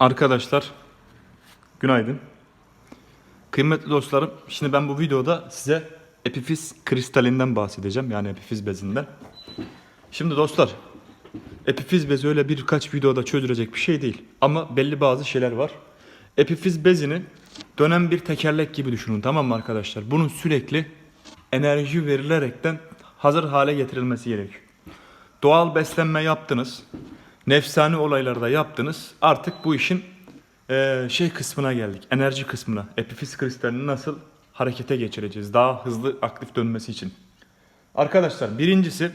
Arkadaşlar günaydın. Kıymetli dostlarım, şimdi ben bu videoda size epifiz kristalinden bahsedeceğim. Yani epifiz bezinden. Şimdi dostlar, epifiz bezi öyle birkaç videoda çözülecek bir şey değil. Ama belli bazı şeyler var. Epifiz bezini dönen bir tekerlek gibi düşünün tamam mı arkadaşlar? Bunun sürekli enerji verilerekten hazır hale getirilmesi gerekiyor. Doğal beslenme yaptınız. Nefsani olaylarda yaptınız. Artık bu işin eee, şey kısmına geldik. Enerji kısmına. Epifiz kristalini nasıl harekete geçireceğiz? Daha hızlı aktif dönmesi için. Arkadaşlar birincisi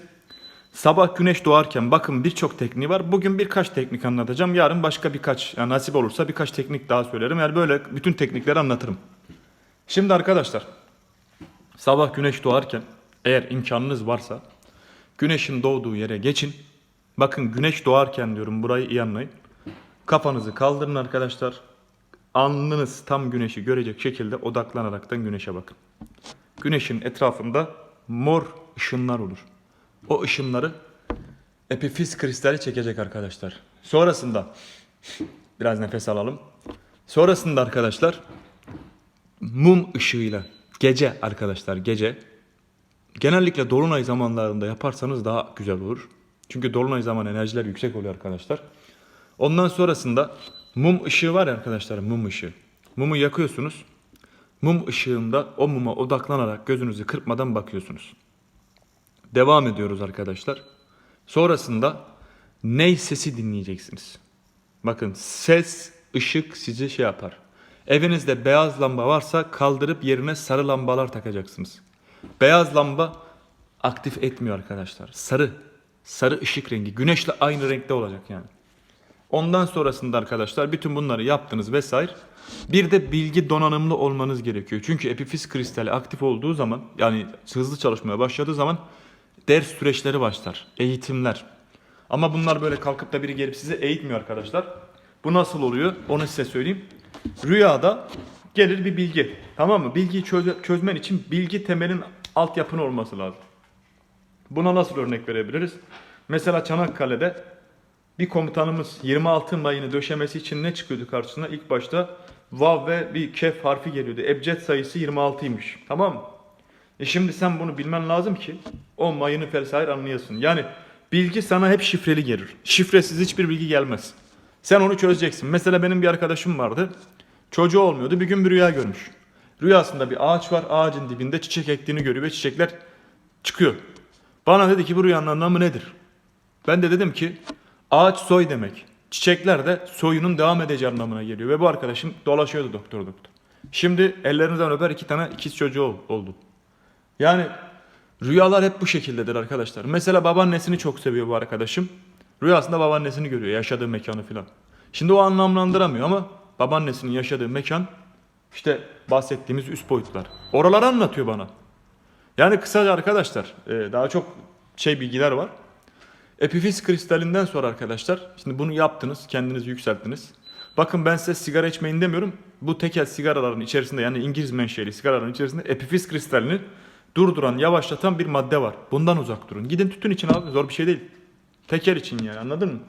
sabah güneş doğarken bakın birçok tekniği var. Bugün birkaç teknik anlatacağım. Yarın başka birkaç yani nasip olursa birkaç teknik daha söylerim. Yani böyle bütün teknikleri anlatırım. Şimdi arkadaşlar sabah güneş doğarken eğer imkanınız varsa güneşin doğduğu yere geçin. Bakın güneş doğarken diyorum burayı iyi anlayın. Kafanızı kaldırın arkadaşlar. Alnınız tam güneşi görecek şekilde odaklanaraktan güneşe bakın. Güneşin etrafında mor ışınlar olur. O ışınları epifiz kristali çekecek arkadaşlar. Sonrasında biraz nefes alalım. Sonrasında arkadaşlar mum ışığıyla gece arkadaşlar gece genellikle dolunay zamanlarında yaparsanız daha güzel olur. Çünkü dolunay zaman enerjiler yüksek oluyor arkadaşlar. Ondan sonrasında mum ışığı var ya arkadaşlar mum ışığı. Mumu yakıyorsunuz. Mum ışığında o muma odaklanarak gözünüzü kırpmadan bakıyorsunuz. Devam ediyoruz arkadaşlar. Sonrasında ney sesi dinleyeceksiniz. Bakın ses, ışık sizi şey yapar. Evinizde beyaz lamba varsa kaldırıp yerine sarı lambalar takacaksınız. Beyaz lamba aktif etmiyor arkadaşlar. Sarı, sarı ışık rengi. Güneşle aynı renkte olacak yani. Ondan sonrasında arkadaşlar bütün bunları yaptınız vesaire. Bir de bilgi donanımlı olmanız gerekiyor. Çünkü epifiz kristali aktif olduğu zaman yani hızlı çalışmaya başladığı zaman ders süreçleri başlar. Eğitimler. Ama bunlar böyle kalkıp da biri gelip size eğitmiyor arkadaşlar. Bu nasıl oluyor? Onu size söyleyeyim. Rüyada gelir bir bilgi. Tamam mı? Bilgiyi çöz- çözmen için bilgi temelin altyapın olması lazım. Buna nasıl örnek verebiliriz? Mesela Çanakkale'de bir komutanımız 26 mayını döşemesi için ne çıkıyordu karşısına? İlk başta vav ve bir kef harfi geliyordu. Ebced sayısı 26'ymış. Tamam mı? E şimdi sen bunu bilmen lazım ki o mayını vesaire anlayasın. Yani bilgi sana hep şifreli gelir. Şifresiz hiçbir bilgi gelmez. Sen onu çözeceksin. Mesela benim bir arkadaşım vardı. Çocuğu olmuyordu. Bir gün bir rüya görmüş. Rüyasında bir ağaç var. Ağacın dibinde çiçek ektiğini görüyor ve çiçekler çıkıyor. Bana dedi ki bu rüyanın anlamı nedir? Ben de dedim ki ağaç soy demek. Çiçekler de soyunun devam edeceği anlamına geliyor. Ve bu arkadaşım dolaşıyordu doktor doktor. Şimdi ellerinizden öper iki tane ikiz çocuğu ol- oldu. Yani rüyalar hep bu şekildedir arkadaşlar. Mesela babaannesini çok seviyor bu arkadaşım. Rüyasında babaannesini görüyor, yaşadığı mekanı filan. Şimdi o anlamlandıramıyor ama babaannesinin yaşadığı mekan işte bahsettiğimiz üst boyutlar. Oraları anlatıyor bana. Yani kısaca arkadaşlar e, daha çok şey bilgiler var. Epifiz kristalinden sonra arkadaşlar şimdi bunu yaptınız kendinizi yükselttiniz. Bakın ben size sigara içmeyin demiyorum. Bu tekel sigaraların içerisinde yani İngiliz menşeli sigaraların içerisinde epifiz kristalini durduran, yavaşlatan bir madde var. Bundan uzak durun. Gidin tütün için abi zor bir şey değil. Teker için yani anladın mı?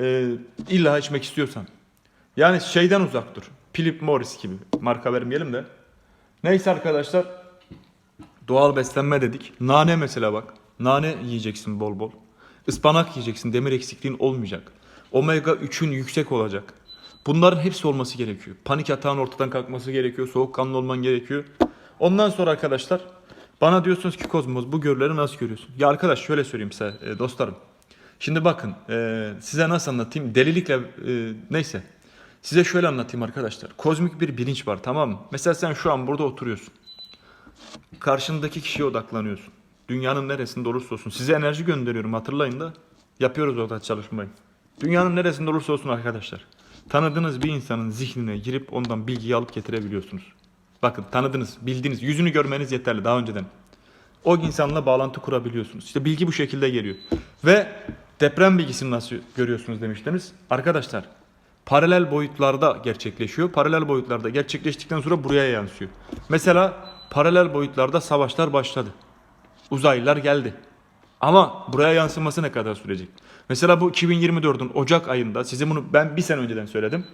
Ee, illa içmek istiyorsan. Yani şeyden uzak dur. Philip Morris gibi. Marka vermeyelim de. Neyse arkadaşlar Doğal beslenme dedik. Nane mesela bak. Nane yiyeceksin bol bol. Ispanak yiyeceksin. Demir eksikliğin olmayacak. Omega 3'ün yüksek olacak. Bunların hepsi olması gerekiyor. Panik atağın ortadan kalkması gerekiyor. Soğukkanlı olman gerekiyor. Ondan sonra arkadaşlar bana diyorsunuz ki Kozmos bu görüleri nasıl görüyorsun? Ya arkadaş şöyle söyleyeyim size e, dostlarım. Şimdi bakın e, size nasıl anlatayım? Delilikle e, neyse. Size şöyle anlatayım arkadaşlar. Kozmik bir bilinç var tamam mı? Mesela sen şu an burada oturuyorsun. Karşındaki kişiye odaklanıyorsun. Dünyanın neresinde olursa olsun. Size enerji gönderiyorum hatırlayın da. Yapıyoruz orada çalışmayı. Dünyanın neresinde olursa olsun arkadaşlar. Tanıdığınız bir insanın zihnine girip ondan bilgiyi alıp getirebiliyorsunuz. Bakın tanıdınız, bildiniz, yüzünü görmeniz yeterli daha önceden. O insanla bağlantı kurabiliyorsunuz. İşte bilgi bu şekilde geliyor. Ve deprem bilgisini nasıl görüyorsunuz demiştiniz. Arkadaşlar paralel boyutlarda gerçekleşiyor. Paralel boyutlarda gerçekleştikten sonra buraya yansıyor. Mesela paralel boyutlarda savaşlar başladı. Uzaylılar geldi. Ama buraya yansıması ne kadar sürecek? Mesela bu 2024'ün Ocak ayında size bunu ben bir sene önceden söyledim.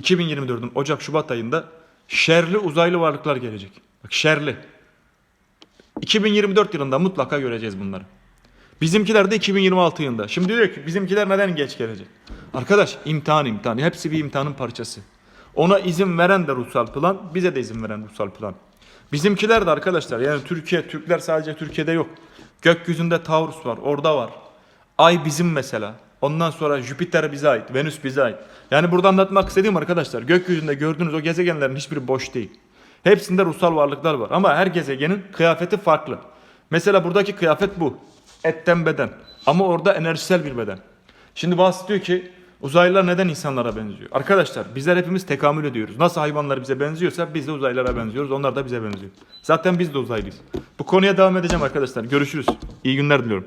2024'ün Ocak Şubat ayında şerli uzaylı varlıklar gelecek. Bak şerli. 2024 yılında mutlaka göreceğiz bunları. Bizimkiler de 2026 yılında. Şimdi diyor ki bizimkiler neden geç gelecek? Arkadaş imtihan imtihan. Hepsi bir imtihanın parçası. Ona izin veren de ruhsal plan, bize de izin veren ruhsal plan. Bizimkiler de arkadaşlar yani Türkiye, Türkler sadece Türkiye'de yok. Gökyüzünde Taurus var, orada var. Ay bizim mesela. Ondan sonra Jüpiter bize ait, Venüs bize ait. Yani burada anlatmak istediğim arkadaşlar gökyüzünde gördüğünüz o gezegenlerin hiçbiri boş değil. Hepsinde ruhsal varlıklar var ama her gezegenin kıyafeti farklı. Mesela buradaki kıyafet bu. Etten beden. Ama orada enerjisel bir beden. Şimdi bazısı diyor ki uzaylılar neden insanlara benziyor? Arkadaşlar bizler hepimiz tekamül ediyoruz. Nasıl hayvanlar bize benziyorsa biz de uzaylılara benziyoruz. Onlar da bize benziyor. Zaten biz de uzaylıyız. Bu konuya devam edeceğim arkadaşlar. Görüşürüz. İyi günler diliyorum.